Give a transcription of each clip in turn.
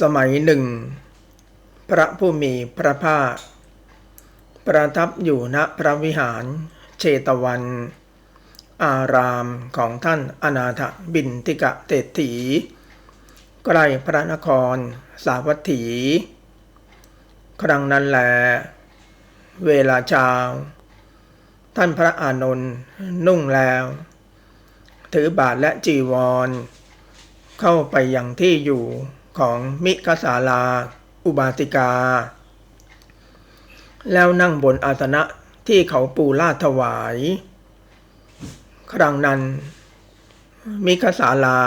สมัยหนึ่ง พระผู้มีพระภาค ประทับอยู่ณพระวิหารเชตวัน อารามของท่านอนาถบินทิกะเศรษฐีใกล้พระนครสาวัตถี ครั้งนั้นแลเวลาเช้าท่านพระอานนท์นุ่งแล้ว ถือบาทและจีวร เข้าไปยังที่อยู่ ของมิกสาลา อุบาสิกา แล้วนั่งบนอาสนะที่เขาปูลาดถวาย ครั้งนั้น มิคสาลา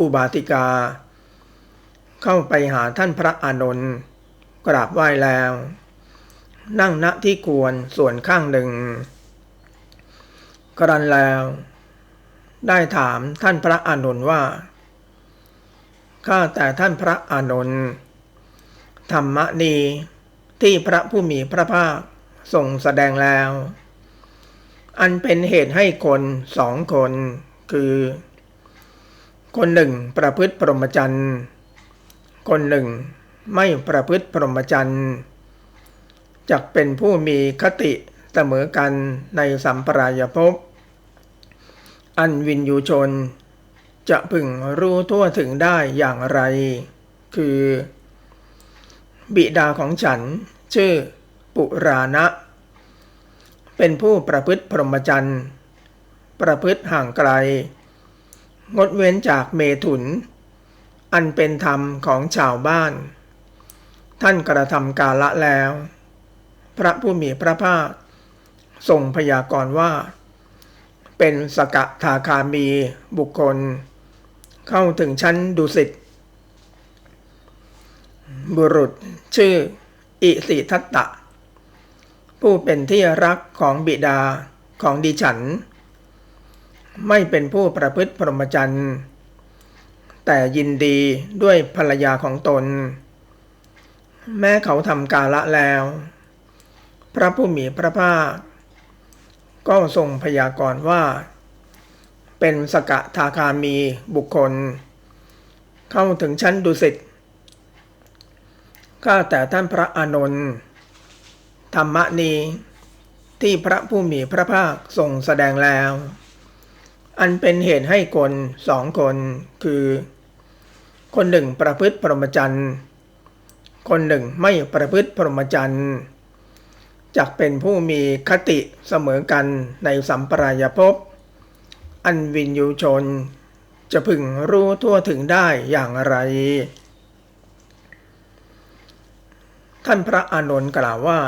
อุบาสิกา เข้าไปหาท่านพระอานนท์กราบไหว้แล้ว นั่งณที่ควรส่วนข้างหนึ่ง กรันแล้ว ได้ถามท่านพระอานนท์ว่า ข้าแต่ท่านพระอานนท์ธรรมนีที่พระผู้มีพระภาคทรงแสดงแล้ว อันเป็นเหตุให้คนสองคนคือ คนหนึ่งประพฤติพรหมจรรย์ คนหนึ่งไม่ประพฤติพรหมจรรย์จักเป็นผู้มีคติเสมอกันในสัมปรายภพอันวินยูชน จะพึงรู้ทั่วถึงได้อย่างไร คือ บิดาของฉัน ชื่อ ปุราณะ เป็นผู้ประพฤติพรหมจรรย์ ประพฤติห่างไกล งดเว้นจากเมถุน อันเป็นธรรมของชาวบ้าน ท่านกระทำกาละแล้ว พระผู้มีพระภาคทรงพยากรณ์ว่าเป็นสกทาคามีบุคคล เข้าถึงชั้นดุสิต บุรุษชื่อ อิสิทัตตะ ผู้เป็นที่รักของบิดาของดิฉัน ไม่เป็นผู้ประพฤติพรหมจรรย์ แต่ยินดีด้วยภรรยาของตน แม้เขาทำกาละแล้ว พระผู้มีพระภาค ก็ทรงพยากรณ์ว่า เป็นสกทาคามีบุคคล เข้าถึงชั้นดุสิตข้าแต่ท่านพระอานนท์ธรรมนี้ ที่พระผู้มีพระภาคทรงแสดงแล้ว อันเป็นเหตุให้คนสองคนคือ คนหนึ่งประพฤติพรหมจรรย์ คนหนึ่งไม่ประพฤติพรหมจรรย์จักเป็นผู้มีคติเสมอกันในสัมปรายภพ อันวินยูชน จะพึงรู้ทั่วถึงได้อย่างไร ท่านพระอานนท์กล่าวว่า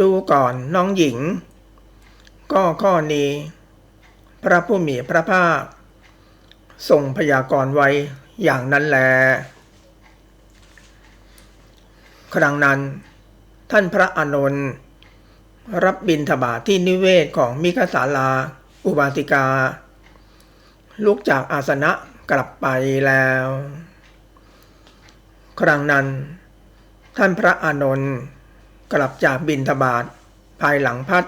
ดูก่อนน้องหญิง ก็ข้อนี้ พระผู้มีพระภาคทรงพยากรณ์ไว้อย่างนั้นแล ครั้งนั้น ท่านพระอานนท์รับบิณฑบาทที่นิเวศของมิคสาลา อุบาติกา ลุกจากอาสนะกลับไปแล้ว ครั้งนั้น ท่านพระอานนท์กลับจากบินทบาทภายหลังพัด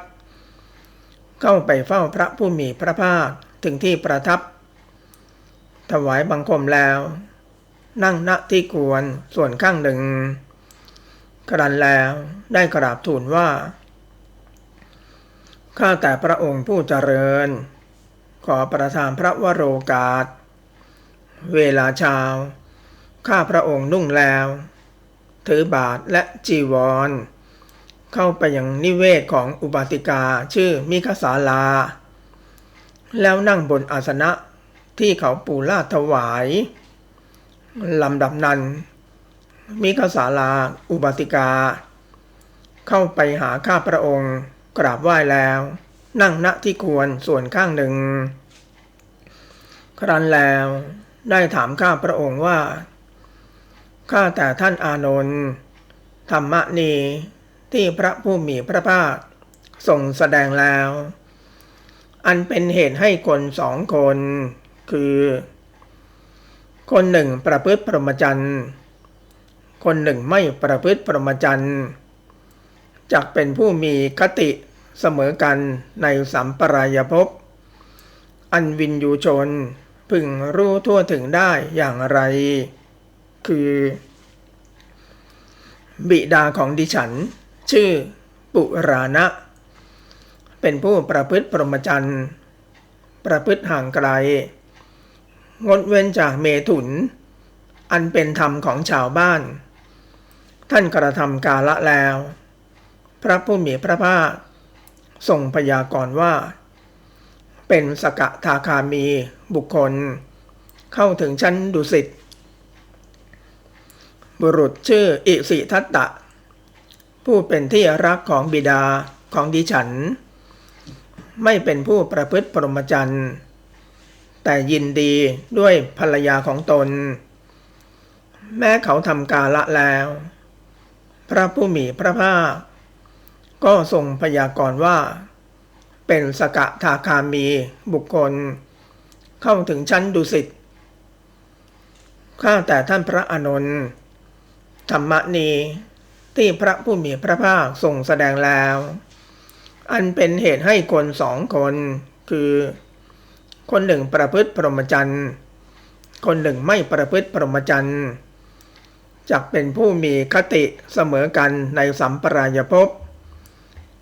เข้าไปเฝ้าพระผู้มีพระภาคถึงที่ประทับ ถวายบังคมแล้ว นั่งณที่ควรส่วนข้างหนึ่ง กรันแล้วได้กราบทูลว่า ข้าแต่พระองค์ผู้เจริญ ขอประทานพระวโรกาส เวลาเช้า ข้าพระองค์นุ่งแล้ว ถือบาทและจีวร เข้าไปยังนิเวศของอุบาติกาชื่อมิคสาลา แล้วนั่งบนอาสนะที่เขาปูลาถวายลำดับนั้น มิคสาลาอุบาติกา เข้าไปหาข้าพระองค์ กราบไหว้แล้ว นั่งณที่ควรส่วนข้างหนึ่ง ครั้นแล้วได้ถามข้าพระองค์ว่า ข้าแต่ท่านอานนท์ธรรมนีที่พระผู้มีพระภาคทรงแสดงแล้ว อันเป็นเหตุให้คนสองคน คือ คนหนึ่งประพฤติพรหมจรรย์คนหนึ่งไม่ประพฤติพรหมจรรย์จักเป็นผู้มีคติ เสมอกันในสัมปรายภพ อันวินยูชนพึงรู้ทั่วถึงได้อย่างไร คือ บิดาของดิฉัน ชื่อปุราณะ เป็นผู้ประพฤติพรมจรรย์ประพฤติห่างไกล งดเว้นจากเมถุน อันเป็นธรรมของชาวบ้าน ท่านกระทำกาละแล้ว พระผู้มีพระภาค ทรงพยากรณ์ว่า เป็นสกทาคามีบุคคล เข้าถึงชั้นดุสิตบุรุษชื่ออิสิทัตตะ ผู้เป็นที่รักของบิดาของดิฉัน ไม่เป็นผู้ประพฤติพรมจรรย์แต่ยินดีด้วยภรรยาของตน แม้เขาทำกาละแล้ว พระผู้มีพระภาค ก็ทรงพยากรณ์ว่า เป็นสกทาคามีบุคคล เข้าถึงชั้นดุสิตข้าแต่ท่านพระอานนท์ธรรมนีที่พระผู้มีพระภาคทรงแสดงแล้ว อันเป็นเหตุให้คนสองคน คือ คนหนึ่งประพฤติพรหมจรรย์คนหนึ่งไม่ประพฤติพรหมจรรย์จักเป็นผู้มีคติเสมอกันในสัมปรายภพ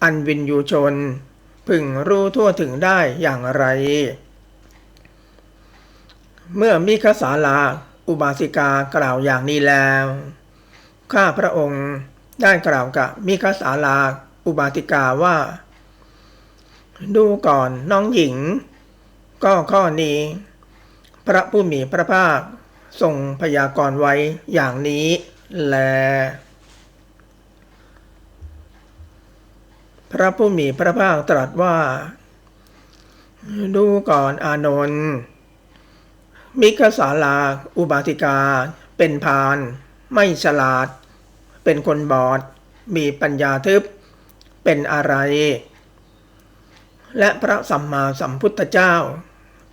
อันวินยูชน พึงรู้ทั่วถึงได้อย่างไร เมื่อมิคสาลาอุบาสิกากล่าวอย่างนี้แล้ว ข้าพระองค์ได้กล่าวกับมิคสาลาอุบาติกาว่า ดูก่อนน้องหญิง ก็ข้อนี้ พระผู้มีพระภาคทรงพยากรณ์ไว้อย่างนี้แล พระผู้มีพระภาคตรัสว่า ดูก่อนอานนท์มิคสาลา อุบาติกา เป็นพาน ไม่ฉลาด เป็นคนบอด มีปัญญาทึบ เป็นอะไร และพระสัมมาสัมพุทธเจ้า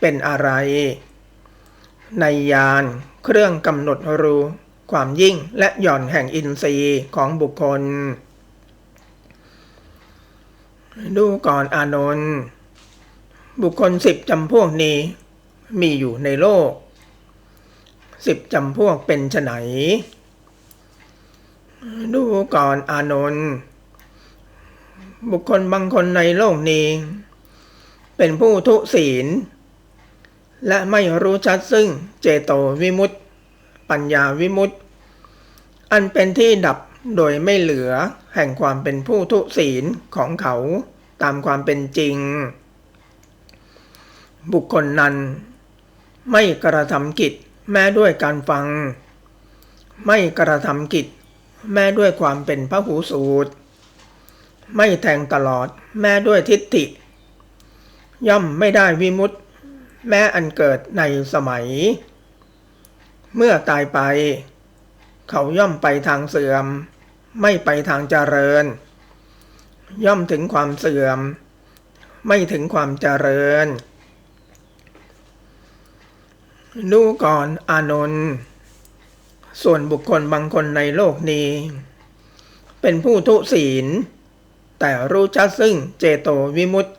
เป็นอะไร ในยานเครื่องกำหนดรู้ ความยิ่งและหย่อนแห่งอินทรีย์ของบุคคล ดูก่อนอานนท์บุคคลสิบจำพวกนี้ มีอยู่ในโลกสิบจำพวกเป็นไฉนดูก่อนอานนท์บุคคลบางคนในโลกนี้ เป็นผู้ทุศีล และไม่รู้ชัดซึ่งเจโตวิมุตติ ปัญญาวิมุตติ อันเป็นที่ดับ โดยไม่เหลือแห่งความเป็นผู้ทุศีลของเขาตามความเป็นจริง บุคคลนั้น ไม่กระทำกิจแม้ด้วยการฟัง ไม่กระทำกิจแม้ด้วยความเป็นพระหูสูตร ไม่แทงตลอดแม้ด้วยทิฏฐิ ย่อมไม่ได้วิมุตติแม้อันเกิดในสมัย เมื่อตายไป เขาย่อมไปทางเสื่อม ไม่ไปทางเจริญ ย่อมถึงความเสื่อม ไม่ถึงความเจริญ ดูก่อนอานนท์ส่วนบุคคลบางคนในโลกนี้ เป็นผู้ทุศีล แต่รู้ชัดซึ่งเจโตวิมุตติ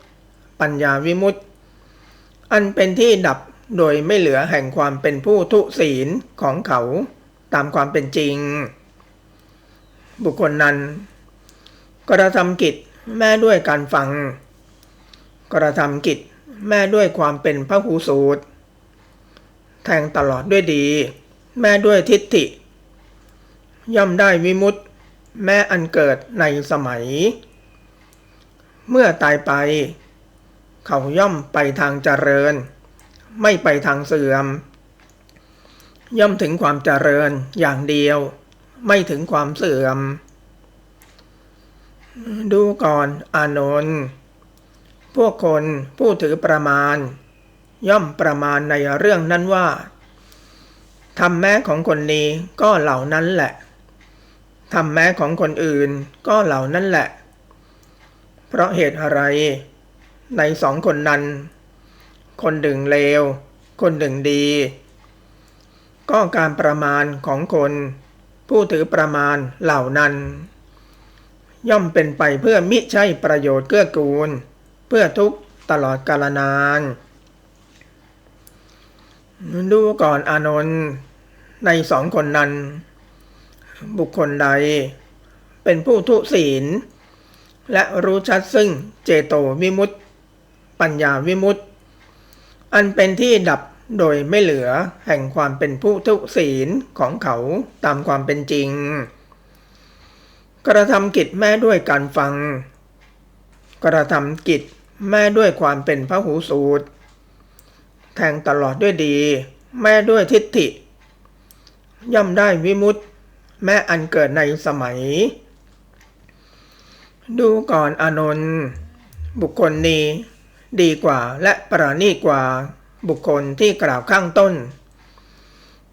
ปัญญาวิมุตติอันเป็นที่ดับโดยไม่เหลือแห่งความเป็นผู้ทุศีลของเขาตามความเป็นจริง บุคคลนั้น กระทำกิจแม้ด้วยการฟัง กระทำกิจแม้ด้วยความเป็นพระหูสูตร แทงตลอดด้วยดี แม้ด้วยทิฏฐิ ย่อมได้วิมุตติแม้อันเกิดในสมัย เมื่อตายไป เขาย่อมไปทางเจริญ ไม่ไปทางเสื่อม ย่อมถึงความเจริญอย่างเดียว ไม่ถึงความเสื่อม ดูก่อนอานนท์พวกคนผู้ถือประมาณ ย่อมประมาณในเรื่องนั้นว่าทำแม้ของคนนี้ก็เหล่านั้นแหละทำแม้ของคนอื่นก็เหล่านั้นแหละ เพราะเหตุอะไร ในสองคนนั้น คนหนึ่งเลว คนหนึ่งดี ก็การประมาณของคน ผู้ถือประมาณเหล่านั้น ย่อมเป็นไปเพื่อมิใช่ประโยชน์เกื้อกูล เพื่อทุกตลอดกาลนาน ดูก่อนอานนท์ในสองคนนั้น บุคคลใด เป็นผู้ทุศีล และรู้ชัดซึ่งเจโตวิมุตติ ปัญญาวิมุตติ อันเป็นที่ดับ โดยไม่เหลือแห่งความเป็นผู้ทุศีลของเขาตามความเป็นจริง กระทำกิจแม่ด้วยการฟัง กระทำกิจแม่ด้วยความเป็นพระหูสูตร แทงตลอดด้วยดี แม่ด้วยทิฏฐิ ย่อมได้วิมุตติแม่อันเกิดในสมัย ดูก่อนอานนท์บุคคลนี้ดีกว่าและประณีกว่า บุคคลที่กล่าวข้างต้น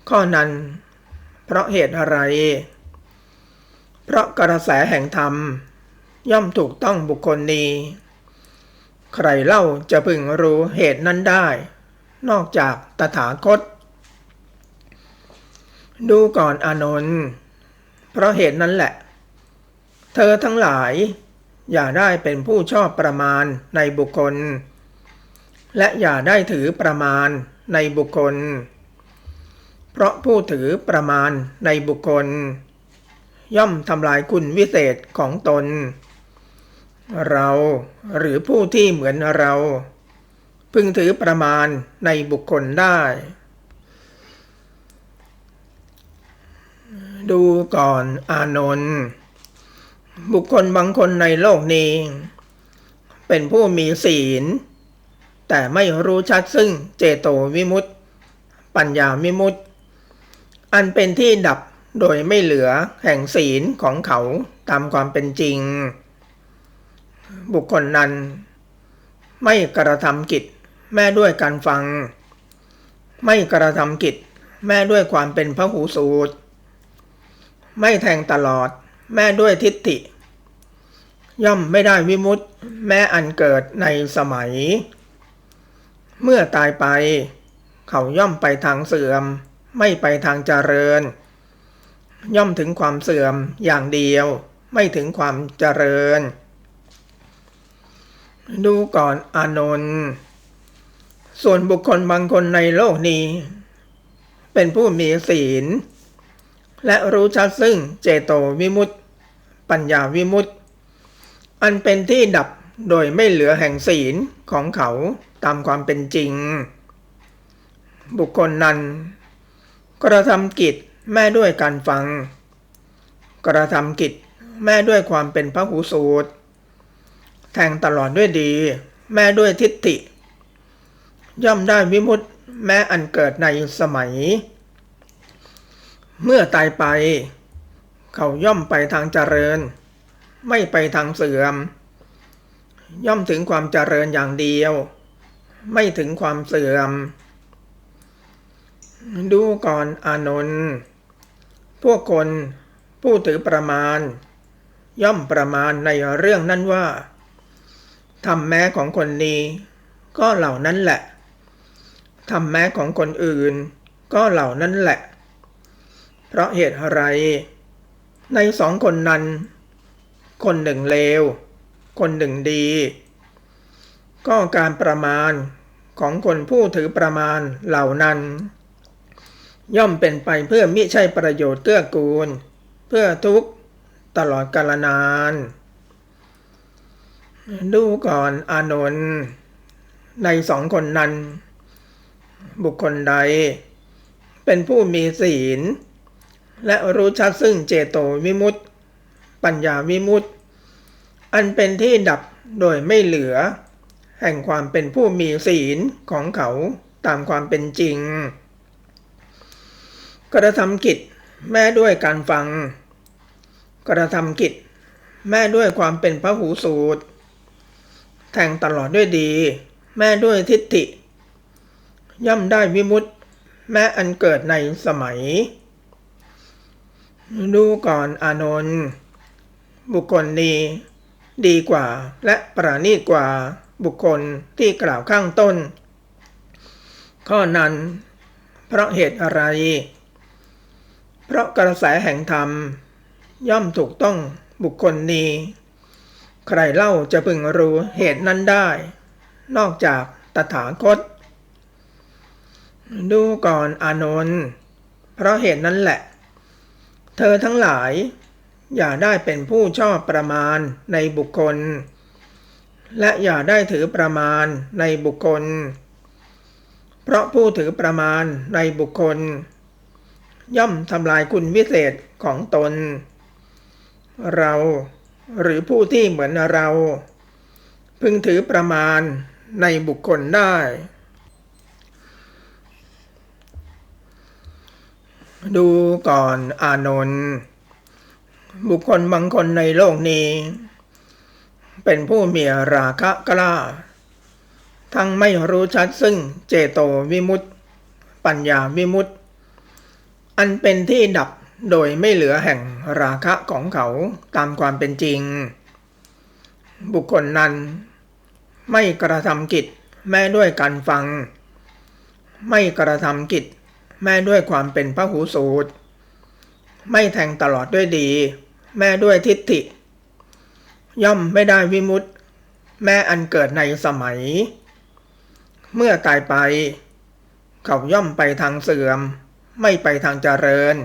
ข้อนั้น เพราะเหตุอะไร เพราะกระแสแห่งธรรม ย่อมถูกต้องบุคคลนี้ ใครเล่าจะพึงรู้เหตุนั้นได้ นอกจากตถาคต ดูก่อนอนนท์เพราะเหตุนั้นแหละ เธอทั้งหลายอย่าได้เป็นผู้ชอบประมาณในบุคคล และอย่าได้ถือประมาณในบุคคล เพราะผู้ถือประมาณในบุคคล ย่อมทำลายคุณวิเศษของตน เราหรือผู้ที่เหมือนเรา พึงถือประมาณในบุคคลได้ ดูก่อนอานนท์บุคคลบางคนในโลกนี้ เป็นผู้มีศีล แต่ไม่รู้ชัดซึ่งเจโตวิมุตติปัญญาวิมุตติอันเป็นที่ดับโดยไม่เหลือแห่งศีลของเขาตามความเป็นจริง บุคคลนั้น ไม่กระทำกิจแม่ด้วยการฟัง ไม่กระทำกิจแม่ด้วยความเป็นพระหูสูตร ไม่แทงตลอดแม่ด้วยทิฏฐิ ย่อมไม่ได้วิมุตติแม้อันเกิดในสมัย เมื่อตายไป เขาย่อมไปทางเสื่อม ไม่ไปทางเจริญ ย่อมถึงความเสื่อมอย่างเดียว ไม่ถึงความเจริญ ดูก่อนอานนท์ส่วนบุคคลบางคนในโลกนี้ เป็นผู้มีศีล และรู้ชัดซึ่งเจโตวิมุตติ ปัญญาวิมุตติ อันเป็นที่ดับโดยไม่เหลือแห่งศีลของเขา ตามความเป็นจริง บุคคลนั้น กระทำกิจแม่ด้วยการฟัง กระทำกิจแม่ด้วยความเป็นพระหูสูตร แทงตลอดด้วยดี แม่ด้วยทิฏฐิ ย่อมได้วิมุตติแม้อันเกิดในสมัย เมื่อตายไป เขาย่อมไปทางเจริญ ไม่ไปทางเสื่อม ย่อมถึงความเจริญอย่างเดียว ไม่ถึงความเสื่อม ดูก่อนอานนท์พวกคนผู้ถือประมาณ ย่อมประมาณในเรื่องนั้นว่าทำแม้ของคนนี้ ก็เหล่านั้นแหละทำแม้ของคนอื่น ก็เหล่านั้นแหละ เพราะเหตุอะไร ในสองคนนั้น คนหนึ่งเลว คนหนึ่งดี ก็การประมาณของคนผู้ถือประมาณเหล่านั้น ย่อมเป็นไปเพื่อมิใช่ประโยชน์เกื้อกูล เพื่อทุกตลอดกาลนาน ดูก่อนอานนท์ในสองคนนั้น บุคคลใด เป็นผู้มีศีล และรู้ชัดซึ่งเจโตวิมุตติปัญญาวิมุตติ อันเป็นที่ดับโดยไม่เหลือ แห่งความเป็นผู้มีศีลของเขาตามความเป็นจริง กระทำกิจแม่ด้วยการฟัง กระทำกิจ แม่ด้วยความเป็นพระหูสูตร แทงตลอดด้วยดี แม่ด้วยทิฏฐิ ย่อมได้วิมุตติแม้อันเกิดในสมัย ดูก่อนอานนท์บุคคลนี้ดีกว่าและประณีตกว่า บุคคลที่กล่าวข้างต้น ข้อนั้น เพราะเหตุอะไร เพราะกระแสแห่งธรรม ย่อมถูกต้องบุคคลนี้ ใครเล่าจะพึงรู้เหตุนั้นได้ นอกจากตถาคต ดูก่อนอานนท์เพเพราะเหตุนั้นแหละ เธอทั้งหลายอย่าได้เป็นผู้ชอบประมาณในบุคคล และอย่าได้ถือประมาณในบุคคล เพราะผู้ถือประมาณในบุคคล ย่อมทำลายคุณวิเศษของตน เรา หรือผู้ที่เหมือนเรา พึงถือประมาณในบุคคลได้ ดูก่อนอานนท์บุคคลบางคนในโลกนี้ เป็นผู้มีราคะกล้า ทั้งไม่รู้ชัดซึ่งเจโตวิมุตติ ปัญญาวิมุตติ อันเป็นที่ดับโดยไม่เหลือแห่งราคะของเขาตามความเป็นจริง บุคคลนั้นไม่กระทำกิจแม้ด้วยการฟัง ไม่กระทำกิจแม้ด้วยความเป็นพระหูสูตร ไม่แทงตลอดด้วยดี แม้ด้วยทิฏฐิ ย่อมไม่ได้วิมุตติแม้อันเกิดในสมัย เมื่อตายไป เขาย่อมไปทางเสื่อม ไม่ไปทางเจริญ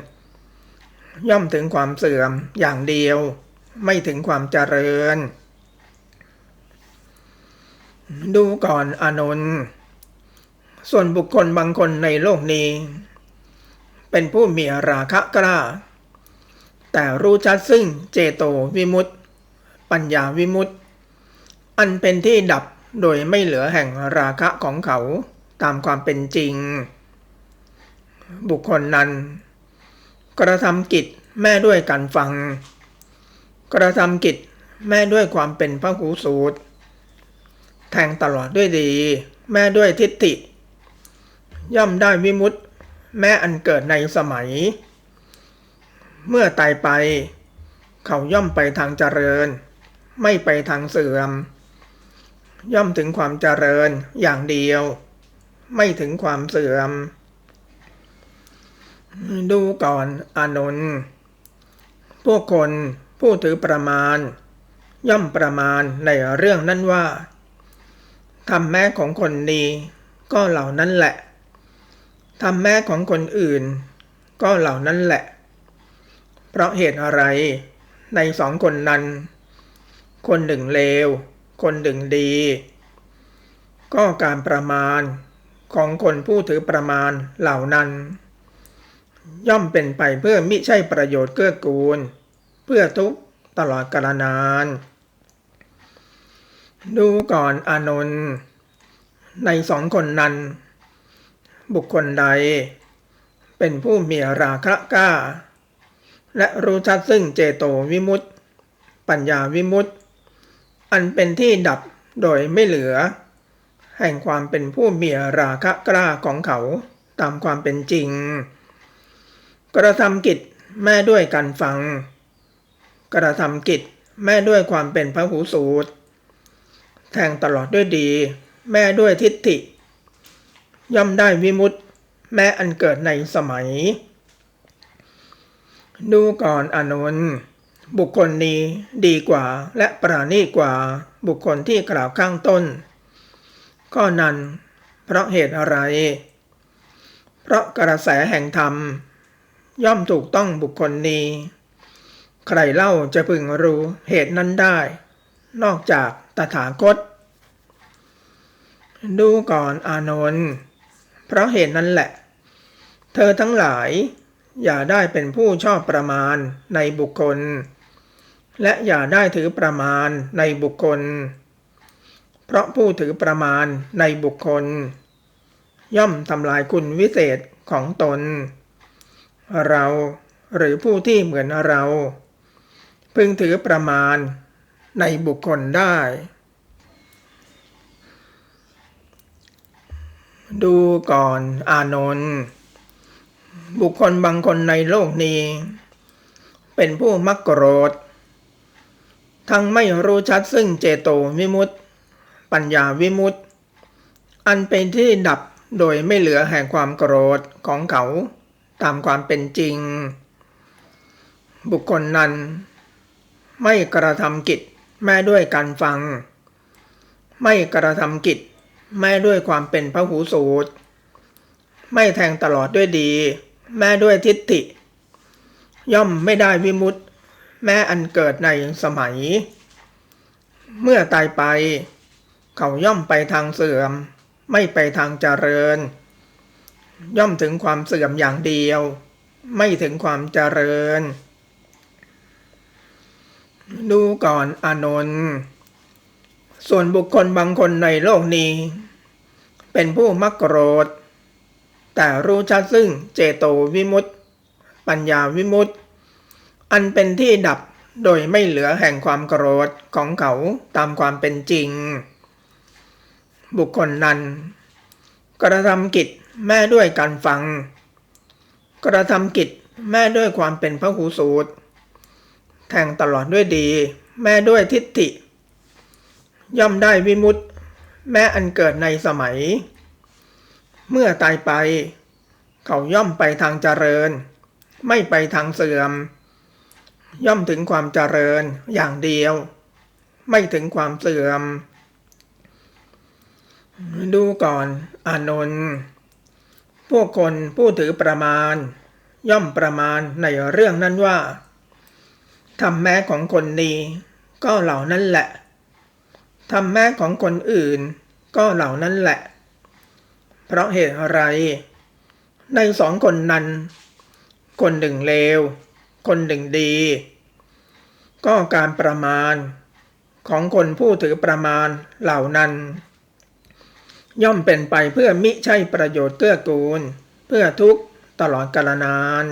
ย่อมถึงความเสื่อมอย่างเดียว ไม่ถึงความเจริญ ดูก่อนอานนท์ส่วนบุคคลบางคนในโลกนี้ เป็นผู้มีราคะกล้า แต่รู้ชัดซึ่งเจโตวิมุตต ปัญญาวิมุตติ อันเป็นที่ดับโดยไม่เหลือแห่งราคะของเขาตามความเป็นจริง บุคคลนั้น กระทำกิจแม่ด้วยการฟัง กระทำกิจแม่ด้วยความเป็นพระหูสูตร แทงตลอดด้วยดี แม่ด้วยทิฏฐิ ย่อมได้วิมุตติ แม่อันเกิดในสมัย เมื่อตายไป เขาย่อมไปทางเจริญ ไม่ไปทางเสื่อม ย่อมถึงความเจริญอย่างเดียว ไม่ถึงความเสื่อม ดูก่อนอานนท์พวกคนผู้ถือประมาณ ย่อมประมาณในเรื่องนั้นว่าทำแม้ของคนดีก็เหล่านั้นแหละทำแม้ของคนอื่น ก็เหล่านั้นแหละ เพราะเหตุอะไรในสองคนนั้น คนหนึ่งเลว คนหนึ่งดี ก็การประมาณของคนผู้ถือประมาณเหล่านั้น ย่อมเป็นไปเพื่อมิใช่ประโยชน์เกื้อกูล เพื่อทุกตลอดกาลนาน ดูก่อนอานนท์ในสองคนนั้น บุคคลใด เป็นผู้มีราคะกล้า และรู้ชัดซึ่งเจโตวิมุตติ ปัญญาวิมุตติ อันเป็นที่ดับโดยไม่เหลือ แห่งความเป็นผู้มีราคะกล้าของเขาตามความเป็นจริง กระทำกิจแม่ด้วยการฟัง กระทำกิจแม่ด้วยความเป็นพระหูสูตร แทงตลอดด้วยดี แม่ด้วยทิฏฐิ ย่อมได้วิมุตติแม่อันเกิดในสมัย ดูก่อนอานนท์ บุคคลนี้ดีกว่าและปราณีกว่าบุคคลที่กล่าวข้างต้นข้อนั้น เพราะเหตุอะไร เพราะกระแสแห่งธรรม ย่อมถูกต้องบุคคลนี้ ใครเล่าจะพึงรู้เหตุนั้นได้ นอกจากตถาคต ดูก่อนอานนท์เพราะเหตุนั้นแหละ เธอทั้งหลายอย่าได้เป็นผู้ชอบประมาณในบุคคล และอย่าได้ถือประมาณในบุคคล เพราะผู้ถือประมาณในบุคคล ย่อมทำลายคุณวิเศษของตน เราหรือผู้ที่เหมือนเรา พึงถือประมาณในบุคคลได้ ดูก่อนอานนท์บุคคลบางคนในโลกนี้ เป็นผู้มักโกรธ ทั้งไม่รู้ชัดซึ่งเจโตวิมุตติ ปัญญาวิมุตติ อันเป็นที่ดับโดยไม่เหลือแห่งความโกรธของเขาตามความเป็นจริง บุคคลนั้น ไม่กระทำกิจแม้ด้วยการฟัง ไม่กระทำกิจแม้ด้วยความเป็นพระหูสูตร ไม่แทงตลอดด้วยดี แม้ด้วยทิฏฐิ ย่อมไม่ได้วิมุตติ แม้อันเกิดในสมัย เมื่อตายไป เขาย่อมไปทางเสื่อม ไม่ไปทางเจริญ ย่อมถึงความเสื่อมอย่างเดียว ไม่ถึงความเจริญ ดูก่อนอานนท์ส่วนบุคคลบางคนในโลกนี้ เป็นผู้มักโกรธ แต่รู้ชัดซึ่งเจโตวิมุตติ ปัญญาวิมุตติ อันเป็นที่ดับโดยไม่เหลือแห่งความโกรธของเขาตามความเป็นจริง บุคคลนั้น กระทำกิจแม่ด้วยการฟัง กระทำกิจแม่ด้วยความเป็นพระหูสูตร แทงตลอดด้วยดี แม่ด้วยทิฏฐิ ย่อมได้วิมุตติแม้อันเกิดในสมัย เมื่อตายไป เขาย่อมไปทางเจริญ ไม่ไปทางเสื่อม ย่อมถึงความเจริญอย่างเดียว ไม่ถึงความเสื่อม ดูก่อนอานนท์พวกคนผู้ถือประมาณ ย่อมประมาณในเรื่องนั้นว่าทำแม้ของคนนี้ก็เหล่านั้นแหละทำแม้ของคนอื่น ก็เหล่านั้นแหละ เพราะเหตุอะไร ในสองคนนั้น คนหนึ่งเลว คนหนึ่งดี ก็การประมาณของคนผู้ถือประมาณเหล่านั้น ย่อมเป็นไปเพื่อมิใช่ประโยชน์เกื้อกูล เพื่อทุกตลอดกาลนาน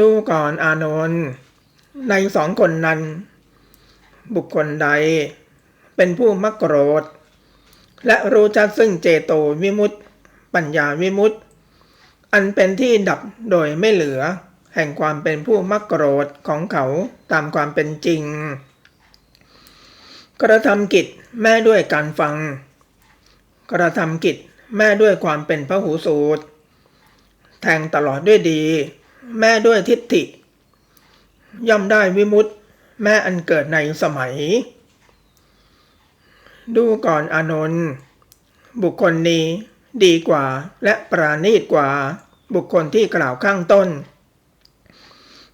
ดูก่อนอานนท์ในสองคนนั้น บุคคลใด เป็นผู้มักโกรธ และรู้จักซึ่งเจโตวิมุตติปัญญาวิมุตติ อันเป็นที่ดับโดยไม่เหลือ แห่งความเป็นผู้มักโกรธของเขาตามความเป็นจริง กระทำกิจแม่ด้วยการฟัง กระทำกิจแม่ด้วยความเป็นพระหูสูตร แทงตลอดด้วยดี แม่ด้วยทิฏฐิ ย่อมได้วิมุตติแม่อันเกิดในสมัย ดูก่อนอานนท์บุคคลนี้ ดีกว่าและปราณีตกว่าบุคคลที่กล่าวข้างต้น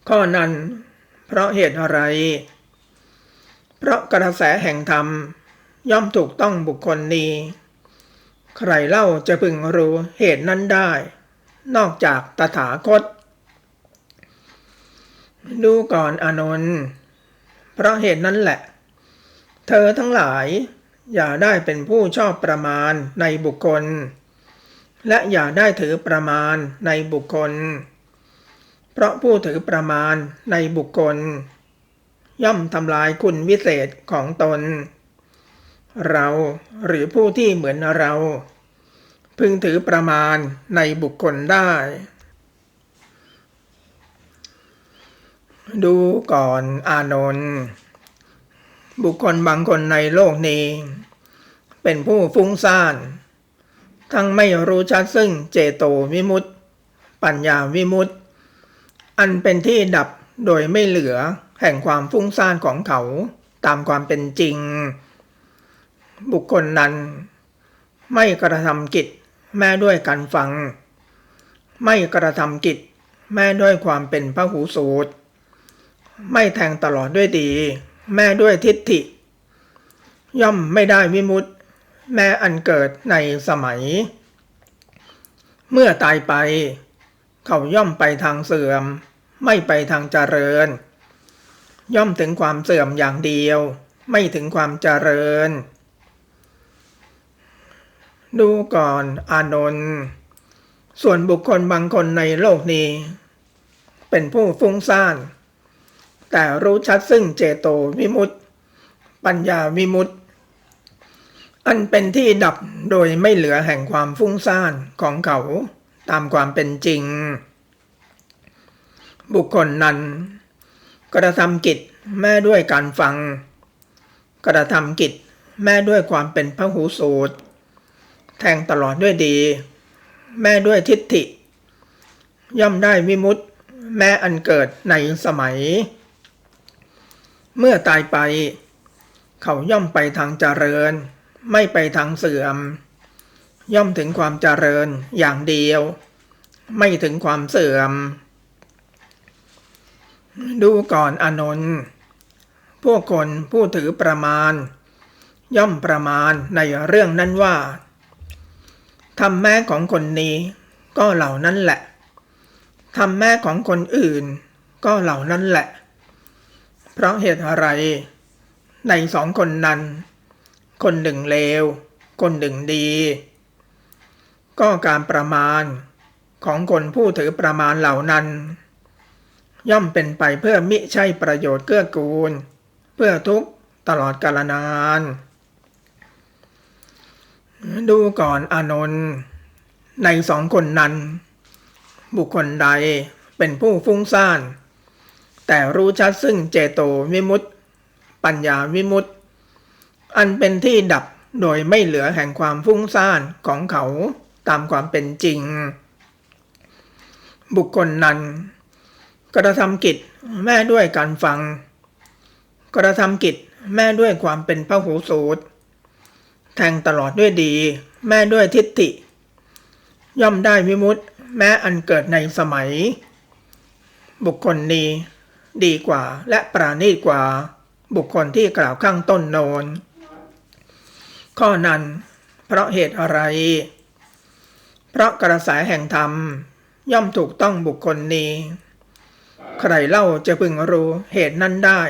ข้อนั้น เพราะเหตุอะไร เพราะกระแสแห่งธรรม ย่อมถูกต้องบุคคลนี้ ใครเล่าจะพึงรู้เหตุนั้นได้ นอกจากตถาคต ดูก่อนอนนท์เพราะเหตุนั้นแหละ เธอทั้งหลายอย่าได้เป็นผู้ชอบประมาณในบุคคล และอย่าได้ถือประมาณในบุคคล เพราะผู้ถือประมาณในบุคคล ย่อมทำลายคุณวิเศษของตน เราหรือผู้ที่เหมือนเรา พึงถือประมาณในบุคคลได้ ดูก่อนอานนท์บุคคลบางคนในโลกนี้ เป็นผู้ฟุ้งซ่าน ทั้งไม่รู้ชัดซึ่งเจโตวิมุตติปัญญาวิมุตติ อันเป็นที่ดับโดยไม่เหลือแห่งความฟุ้งซ่านของเขาตามความเป็นจริง บุคคลนั้น ไม่กระทำกิจแม้ด้วยการฟัง ไม่กระทำกิจแม้ด้วยความเป็นพระหูสูตร ไม่แทงตลอดด้วยดี แม้ด้วยทิฏฐิ ย่อมไม่ได้วิมุตติ แม้อันเกิดในสมัย เมื่อตายไป เขาย่อมไปทางเสื่อม ไม่ไปทางเจริญ ย่อมถึงความเสื่อมอย่างเดียว ไม่ถึงความเจริญ ดูก่อนอานนท์ส่วนบุคคลบางคนในโลกนี้ เป็นผู้ฟุ้งซ่าน แต่รู้ชัดซึ่งเจโตวิมุตติ ปัญญาวิมุตติ อันเป็นที่ดับโดยไม่เหลือแห่งความฟุ้งซ่านของเขาตามความเป็นจริง บุคคลนั้น กระทำกิจแม่ด้วยการฟัง กระทำกิจแม่ด้วยความเป็นพระหูสูตร แทงตลอดด้วยดี แม่ด้วยทิฏฐิ ย่อมได้วิมุตติแม่อันเกิดในสมัย เมื่อตายไป เขาย่อมไปทางเจริญ ไม่ไปทางเสื่อม ย่อมถึงความเจริญอย่างเดียว ไม่ถึงความเสื่อม ดูก่อนอนนท์พวกคนผู้ถือประมาณ ย่อมประมาณในเรื่องนั้นว่าทำแม่ของคนนี้ ก็เหล่านั้นแหละทำแม่ของคนอื่น ก็เหล่านั้นแหละ เพราะเหตุอะไร ในสองคนนั้น คนหนึ่งเลว คนหนึ่งดี ก็การประมาณของคนผู้ถือประมาณเหล่านั้น ย่อมเป็นไปเพื่อมิใช่ประโยชน์เกื้อกูล เพื่อทุกตลอดกาลนาน ดูก่อนอนนท์ในสองคนนั้น บุคคลใดเป็นผู้ฟุ้งซ่าน แต่รู้ชัดซึ่งเจโตวิมุตติปัญญาวิมุตติ อันเป็นที่ดับโดยไม่เหลือแห่งความฟุ้งซ่านของเขาตามความเป็นจริง บุคคลนั้นกระทำกิจแม่ด้วยการฟัง กระทำกิจแม่ด้วยความเป็นพระหูสูตร แทงตลอดด้วยดี แม่ด้วยทิฏฐิ ย่อมได้วิมุตติแม้อันเกิดในสมัย บุคคลนี้ดีกว่าและปราณีตกว่าบุคคลที่กล่าวข้างต้นโนน ข้อนั้น เพราะเหตุอะไร เพราะกระแสแห่งธรรม ย่อมถูกต้องบุคคลนี้ ใครเล่าจะพึงรู้เหตุนั้นได้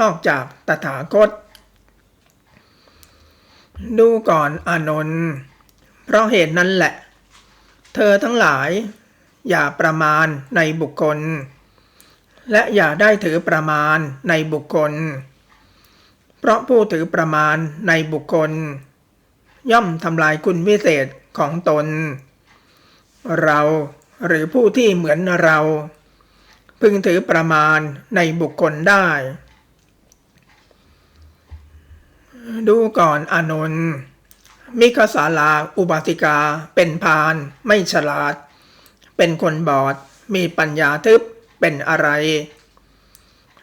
นอกจากตถาคต ดูก่อนอานนท์เพราะเหตุนั้นแหละ เธอทั้งหลาย อย่าประมาณในบุคคล และอย่าได้ถือประมาณในบุคคล ราะผู้ถือประมาณในบุคคล ย่อมทำลายคุณวิเศษของตน เราหรือผู้ที่เหมือนเรา พึงถือประมาณในบุคคลได้ ดูก่อนอานนท์มิคสาลาอุบาสิกาเป็นพานไม่ฉลาด เป็นคนบอด มีปัญญาทึบเป็นอะไร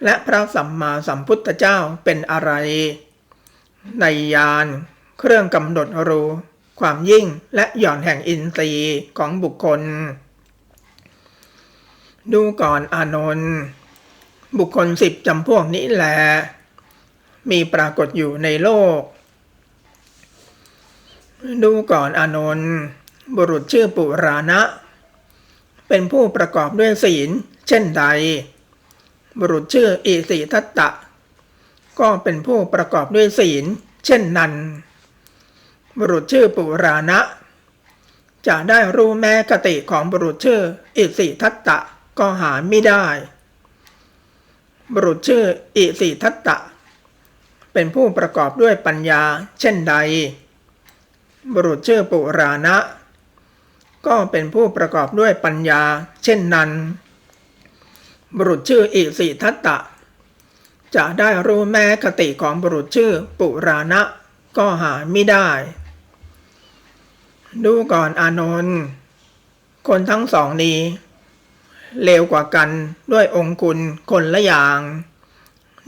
และพระสัมมาสัมพุทธเจ้าเป็นอะไร ในยานเครื่องกำหนดรู้ ความยิ่งและหย่อนแห่งอินทรีย์ของบุคคล ดูก่อนอานนท์บุคคลสิบจำพวกนี้แหละมีปรากฏอยู่ในโลก ดูก่อนอานนท์บุรุษชื่อปุราณะ เป็นผู้ประกอบด้วยศีล เช่นใด บุรุษชื่ออิสิทัตตะ ก็เป็นผู้ประกอบด้วยศีล เช่นนั้น บุรุษชื่อปุราณะ จะได้รู้แม้กติของบุรุษชื่ออิสิทัตตะก็หาไม่ได้ บุรุษชื่ออิสิทัตตะ เป็นผู้ประกอบด้วยปัญญาเช่นใด บุรุษชื่อปุราณะ ก็เป็นผู้ประกอบด้วยปัญญาเช่นนั้น บุรุษชื่ออิสิทัตตะ จะได้รู้แม้คติของบุรุษชื่อปุราณะ ก็หาไม่ได้ ดูก่อนอานนท์คนทั้งสองนี้เลวกว่ากันด้วยองคุณคนละอย่าง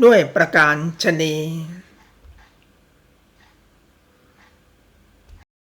ด้วยประการชนี